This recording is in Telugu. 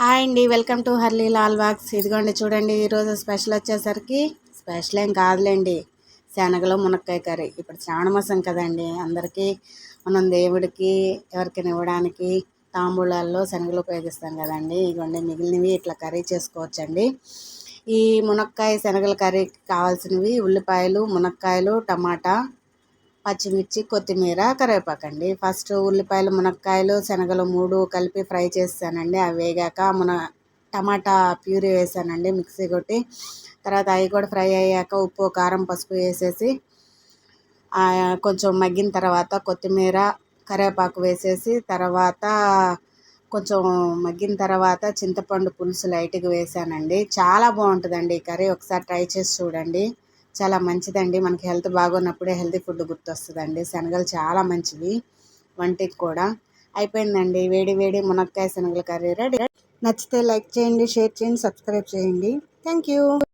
హాయ్ అండి వెల్కమ్ టు హర్లీ లాల్ వాక్స్. ఇదిగోండి చూడండి ఈరోజు స్పెషల్ వచ్చేసరికి స్పెషల్ ఏం కాదులేండి శనగలు మునక్కాయ కర్రీ. ఇప్పుడు శ్రావణ మాసం కదండి అందరికీ మనం దేవుడికి ఎవరికైనా ఇవ్వడానికి తాంబూలాల్లో శనగలు ఉపయోగిస్తాం కదండి. ఇదిగోండి మిగిలినవి ఇట్లా కర్రీ చేసుకోవచ్చండి. ఈ మునక్కాయ శనగల కర్రీకి కావాల్సినవి ఉల్లిపాయలు మునక్కాయలు టమాటా పచ్చిమిర్చి కొత్తిమీర కరివేపాకండి ఫస్ట్ ఉల్లిపాయలు మునక్కాయలు శనగలు మూడు కలిపి ఫ్రై చేస్తానండి. అవి వేగాక మన టమాటా ప్యూరీ వేసానండి మిక్సీ కొట్టి. తర్వాత అవి కూడా ఫ్రై అయ్యాక ఉప్పు కారం పసుపు వేసేసి కొంచెం మగ్గిన తర్వాత కొత్తిమీర కరివేపాకు వేసేసి తర్వాత కొంచెం మగ్గిన తర్వాత చింతపండు పులుసు లైట్గా వేసానండి. చాలా బాగుంటుందండి ఈ కర్రీ. ఒకసారి ట్రై చేసి చూడండి. చాలా మంచిదండి. మనకి హెల్త్ బాగున్నప్పుడే హెల్తీ ఫుడ్ గుర్తొస్తుందండి. శనగలు చాలా మంచివి. వంటికి కూడా. అయిపోయిందండి. వేడి వేడి మునక్కాయ శనగల కర్రీ రెడీ. నచ్చితే లైక్ చేయండి షేర్ చేయండి సబ్స్క్రైబ్ చేయండి. Thank you